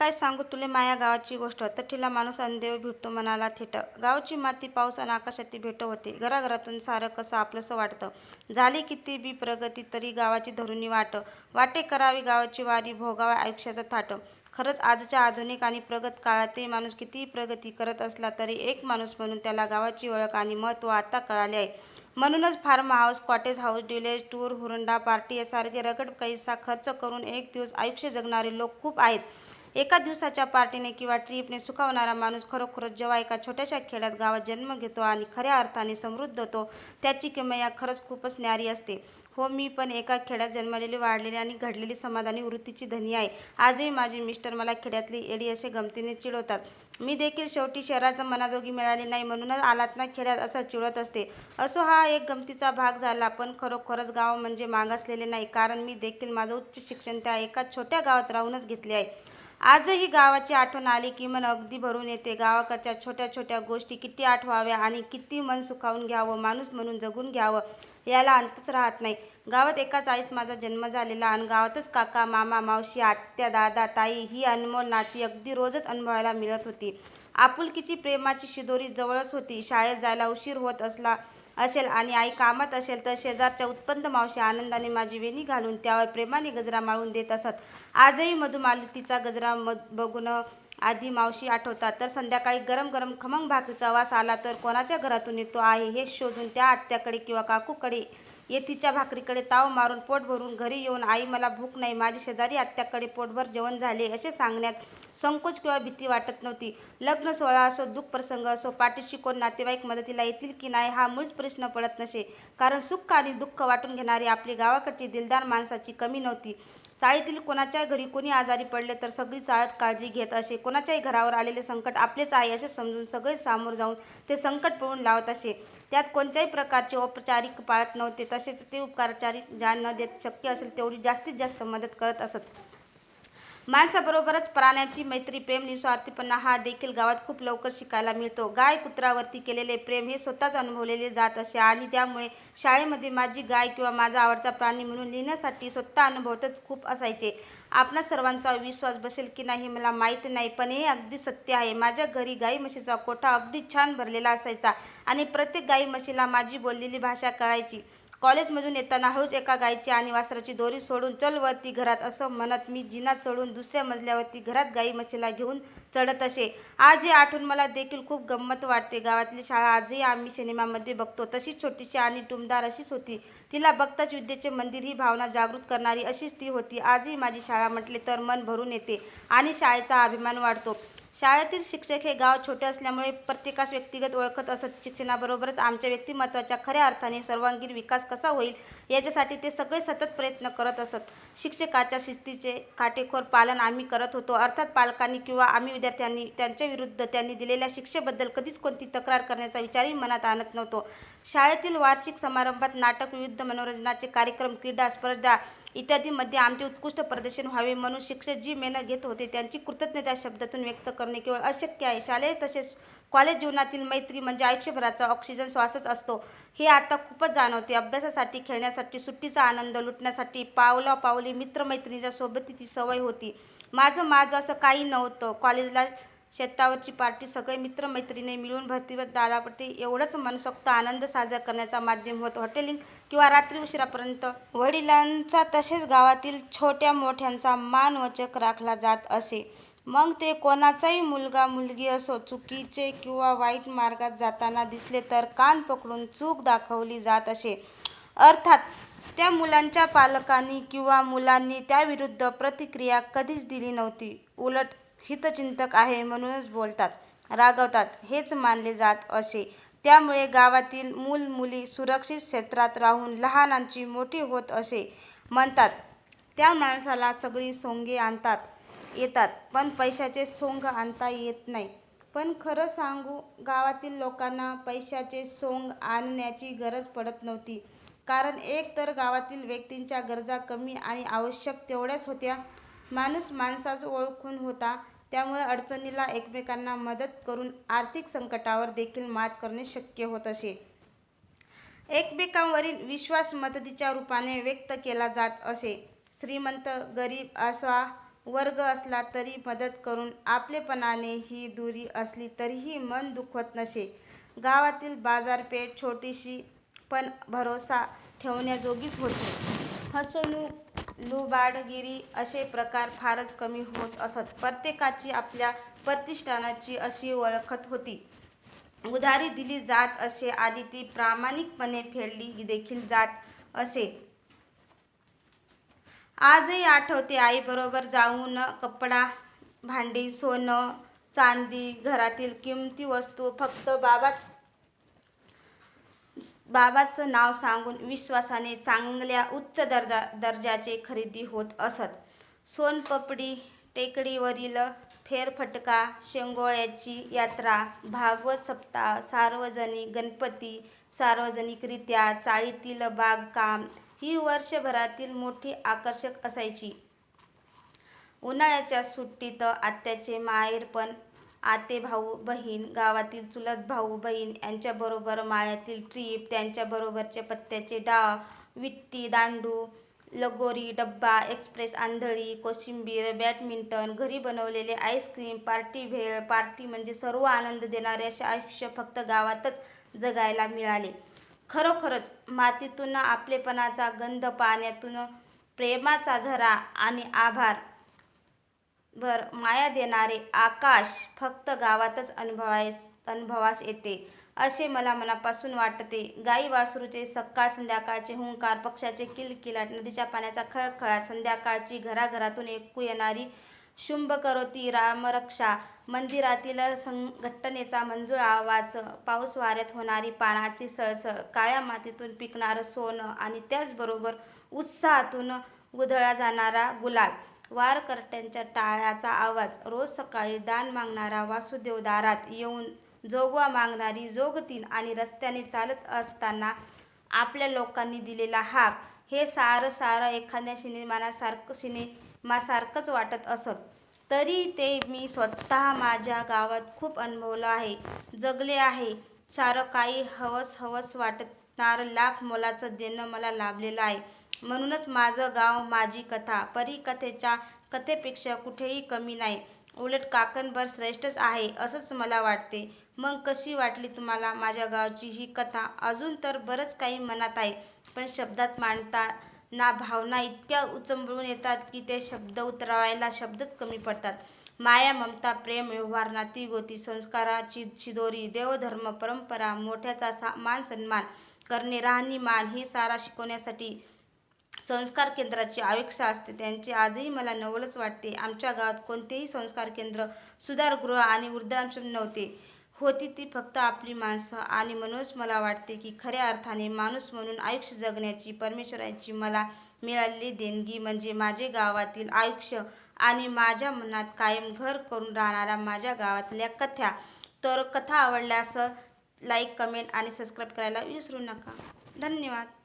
काय सांगू तुले? माया गावाची गोष्ट. तठीला माणूस अनदेव भेटतो मनाला थिट. गावची माती पाऊस आणि आकाशाती भेट होते. घराघरातून सारं कसं आपलंसं वाटतं. झाली किती बी प्रगती तरी गावाची धरुणी वाट. वाटे करावी गावाची वारी भोगावा आयुष्याचं थाट. खरंच आजच्या आधुनिक आणि प्रगत काळातही माणूस कितीही प्रगती करत असला तरी एक माणूस म्हणून त्याला गावाची ओळख आणि महत्त्व आता कळाले आहे. म्हणूनच फार्म हाऊस कॉटेज हाऊस डिलेज टूर हुरंडा पार्टी यासारखे रगड पैसा खर्च करून एक दिवस आयुष्य जगणारे लोक खूप आहेत. एका दिवसाच्या पार्टीने किंवा ट्रीपने सुखावणारा माणूस खरोखरच जेव्हा एका छोट्याशा खेड्यात गावात जन्म घेतो आणि खऱ्या अर्थाने समृद्ध होतो त्याची किमया खरंच खूपच न्यारी असते. हो मी पण एका खेड्यात जन्मलेली वाढलेली आणि घडलेली समाधानी वृत्तीची धनी आहे. आजही माझे मिस्टर मला खेड्यातली एडी असे गमतीने चिडवतात. मी देखील शेवटी शहरात मनाजोगी मिळाली नाही म्हणूनच आलात ना खेड्यात असं चिडत असते. असो हा एक गमतीचा भाग झाला पण खरोखरच गाव म्हणजे मागासलेले नाही कारण मी देखील माझं उच्च शिक्षण त्या एका छोट्या गावात राहूनच घेतले आहे. आजही गावाची आठवण आली की मन अगदी भरून येते. गावाकडच्या छोट्या छोट्या गोष्टी किती आठवाव्या आणि किती मन सुखावून घ्यावं माणूस म्हणून जगून घ्यावं याला अंतच राहत नाही. गावात एकाच आईत माझा जन्म झालेला आणि गावातच काका मामा मावशी आत्या दादा ताई ही अनमोल नाती अगदी रोजच अनुभवायला मिळत होती. आपुलकीची प्रेमाची शिदोरी जवळच होती. शाळेत जायला उशीर होत असला असेल आणि आई कामात असेल तर शेजारच्या उत्पन्न मावशी आनंदाने माझी वेणी घालून त्यावर प्रेमाने गजरा माळून देत असत. आजही मधुमालतीचा गजरा मध बघून आधी मावशी आठवतात. तर संध्याकाळी गरम गरम खमंग भाकरीचा वास आला तर कोणाच्या घरातून येतो आहे हे शोधून त्या आत्याकडे किंवा काकूकडे येतीच्या भाकरीकडे ताव मारून पोट भरून घरी येऊन आई मला भूक नाही. माझी शेजारी आत्याकडे पोटभर जेवण झाले असे सांगण्यात संकोच किंवा भीती वाटत नव्हती. लग्न सोहळा असो दुःख प्रसंग असो पाठीशी कोण नातेवाईक मदतीला येतील की नाही हा मूळच प्रश्न पडत नसे. कारण सुख आणि दुःख वाटून घेणारी आपली गावाकडची दिलदार माणसाची कमी नव्हती. चाळीतील कोणाच्या घरी कोणी आजारी पडले तर सगळी चाळत काळजी घेत असे. कोणाच्याही घरावर आलेले संकट आपलेच आहे असे समजून सगळे सामोर जाऊन ते संकट पळून लावत असे. त्यात कोणत्याही प्रकारचे औपचारिक पाळत नव्हते. तसेच ते उपचारिक जाण न देत शक्य असेल तेवढी जास्तीत जास्त मदत करत असत. माणसाबरोबरच प्राण्याची मैत्री प्रेम निस्वार्थीपणा हा देखील गावात खूप लवकर शिकायला मिळतो. गाय कुत्रावरती केलेले प्रेम हे स्वतःच अनुभवलेले जात असे आणि त्यामुळे शाळेमध्ये माझी गाय किंवा माझा आवडता प्राणी म्हणून लिहिण्यासाठी स्वतः अनुभवतच खूप असायचे. आपणा सर्वांचा विश्वास बसेल की नाही मला माहीत नाही पण हे अगदी सत्य आहे. माझ्या घरी गाई म्हशीचा कोठा अगदी छान भरलेला असायचा आणि प्रत्येक गाई म्हशीला माझी बोललेली भाषा कळायची. कॉलेजमधून येताना हळूच एका गायीची आणि वासराची दोरी सोडून चल वरती घरात असं म्हणत मी जिना चढून दुसऱ्या मजल्यावरती घरात गाई म्हशीला घेऊन चढत असे. आज हे आठवून मला देखील खूप गंमत वाटते. गावातली शाळा आजही आम्ही सिनेमामध्ये बघतो. तशीच छोटीशी आणि टुमदार अशीच होती. तिला बघताच विद्येचे मंदिर ही भावना जागृत करणारी अशीच ती होती. आजही माझी शाळा म्हटले तर मन भरून येते आणि शाळेचा अभिमान वाढतो. शाळेतील शिक्षक हे गाव छोटे असल्यामुळे प्रत्येकास व्यक्तिगत ओळखत असत. शिक्षणाबरोबरच आमच्या व्यक्तिमत्वाच्या खऱ्या अर्थाने सर्वांगीण विकास कसा होईल याच्यासाठी ते सगळे सतत प्रयत्न करत असत. शिक्षकाच्या शिस्तीचे काटेकोर पालन आम्ही करत होतो. अर्थात पालकांनी किंवा आम्ही विद्यार्थ्यांनी त्यांच्या विरुद्ध त्यांनी दिलेल्या शिक्षेबद्दल कधीच कोणती तक्रार करण्याचा विचारही मनात आणत नव्हतो. शाळेतील वार्षिक समारंभात नाटक विविध मनोरंजनाचे कार्यक्रम क्रीडा स्पर्धा इत्यादीमध्ये आमचे उत्कृष्ट प्रदर्शन व्हावे म्हणून शिक्षक जी मेहनत घेत होते त्यांची कृतज्ञता शब्दातून व्यक्त करणे केवळ अशक्य आहे. शालेय तसेच कॉलेज जीवनातील मैत्री म्हणजे आयुष्यभराचा ऑक्सिजन श्वासच असतो. हे आता खूपच जाणवते. अभ्यासासाठी खेळण्यासाठी सुट्टीचा आनंद लुटण्यासाठी पावला पावली मित्रमैत्रिणीच्या सोबतीची सवय होती. माझं माझं असं काही नव्हतं. कॉलेजला शेतावरची पार्टी सगळे मित्रमैत्रिणी मिळून भरतीवर दारापट्टी एवढंच मनसोक्त आनंद साजरा करण्याचा माध्यम होत हॉटेलिंग किंवा रात्री उशिरापर्यंत. वडिलांचा तसेच गावातील छोट्या मोठ्यांचा मानवचक राखला जात असे. मग ते कोणाचाही मुलगा मुलगी असो चुकीचे किंवा वाईट मार्गात जाताना दिसले तर कान पकडून चूक दाखवली जात असे. अर्थात त्या मुलांच्या पालकांनी किंवा मुलांनी त्याविरुद्ध प्रतिक्रिया कधीच दिली नव्हती. उलट हितचिंतक आहे म्हणूनच बोलतात. रागवतात. हेच मानले जात असे. त्यामुळे गावातील मूल मुली सुरक्षित क्षेत्रात राहून लहानांची मोठी होत असे म्हणतात. त्या माणसाला सगळी सोंगे आणतात येतात. पण पैशाचे सोंग आणता येत नाही. पण खरं सांगू गावातील लोकांना पैशाचे सोंग आणण्याची गरज पडत नव्हती. कारण एक तर गावातील व्यक्तींच्या गरजा कमी आणि आवश्यक तेवढ्याच होत्या. माणूस माणसाचं ओळखून होता. त्यामुळे अडचणीला एकमेकांना मदत करून आर्थिक संकटावर देखील मात करणे शक्य होत असे. एकमेकांवरील विश्वास मदतीच्या रूपाने व्यक्त केला जात असे. श्रीमंत गरीब असा वर्ग असला तरी मदत करून आपलेपणाने ही दुरी असली तरीही मन दुखवत नसे. गावातील बाजारपेठ छोटीशी पण भरोसा ठेवण्याजोगीच होती. फसवणूक लुबाडगिरी असे प्रकार फारच कमी होत असत. प्रत्येकाची आपल्या प्रतिष्ठानाची अशी ओळखत होती. उधारी दिली जात असे आणि ती प्रामाणिकपणे फेडली देखील जात असे. आजही आठवते आईबरोबर जाऊन कपडा भांडी सोनं चांदी घरातील किमती वस्तू फक्त बाबाच बाबाचं नाव सांगून विश्वासाने चांगल्या उच्च दर्जा दर्जाचे खरेदी होत असत. सोनपपडी टेकडीवरील फेरफटका शेंगोळ्याची यात्रा भागवत सप्ताह सार्वजनिक गणपती सार्वजनिकरित्या चाळीतील बागकाम ही वर्षभरातील मोठी आकर्षक असायची. उन्हाळ्याच्या सुट्टीत आत्याचे माहेरपण आते भाऊ बहीण गावातील चुलत भाऊ बहीण यांच्याबरोबर माळ्यातील ट्रीप त्यांच्याबरोबरचे पत्त्याचे डाव विट्टी दांडू लगोरी डब्बा एक्सप्रेस आंधळी कोशिंबीर बॅडमिंटन घरी बनवलेले आईस्क्रीम पार्टी भेळ पार्टी म्हणजे सर्व आनंद देणारे असे आयुष्य फक्त गावातच जगायला मिळाले. खरोखरच मातीतून आपलेपणाचा गंध पाण्यातून प्रेमाचा झरा आणि आभार भर माया देणारे आकाश फक्त गावातच अनुभवायस अनुभवास येते. असे मला मनापासून वाटते. गाई वासरूचे सकाळ संध्याकाळचे हुंकार पक्षाचे किलकिलाट नदीच्या पाण्याचा खळखळा संध्याकाळची घराघरातून ऐकू येणारी शुंभकरोती रामरक्षा मंदिरातील संघटनेचा मंजूळ आवाज पाऊस वाऱ्यात होणारी पानाची सळसळ काळ्या मातीतून पिकणारं सोनं आणि त्याचबरोबर उत्साहातून उधळला जाणारा गुलाल. वारकर्त्यांच्या टाळ्याचा आवाज. रोज सकाळी दान मागणारा वासुदेव दारात येऊन जोगवा मागणारी जोगतीन आणि रस्त्याने चालत असताना आपल्या लोकांनी दिलेला हाक हे सारं सारं एखाद्या सिनेमासारखं सिनेमासारखंच वाटत असत. तरी ते मी स्वतः माझ्या गावात खूप अनुभवलं आहे. जगले आहे. सारं काही हवस हवस वाटणारं लाख मोलाचं देणं मला लाभलेलं आहे. म्हणूनच माझं गाव माझी कथा परीकथेच्या कथेपेक्षा कुठेही कमी नाही. उलट काकणभर श्रेष्ठच आहे असंच मला वाटते. मग कशी वाटली तुम्हाला माझ्या गावची ही कथा? अजून तर बरंच काही मनात आहे पण शब्दात मांडताना भावना इतक्या उचंबळून येतात की ते शब्द उतरवायला शब्दच कमी पडतात. माया ममता प्रेम व्यवहार नातीगोती संस्काराची शिदोरी देवधर्म परंपरा मोठ्याचा सा मान सन्मान करणे राहणीमान हे सारा शिकवण्यासाठी संस्कार केंद्राची अपेक्षा असते. त्यांचे आजही मला नवलच वाटते. आमच्या गावात कोणतेही संस्कार केंद्र सुधारगृह आणि वृद्धाश्रम नव्हते. होती ती फक्त आपली माणसं. आणि म्हणूनच मला वाटते की खऱ्या अर्थाने माणूस म्हणून आयुष्य जगण्याची परमेश्वराची मला मिळालेली देणगी म्हणजे माझे गावातील आयुष्य आणि माझ्या मनात कायम घर करून राहणाऱ्या माझ्या गावातल्या कथा. तर कथा आवडल्यास लाईक कमेंट आणि सबस्क्राईब करायला विसरू नका. धन्यवाद.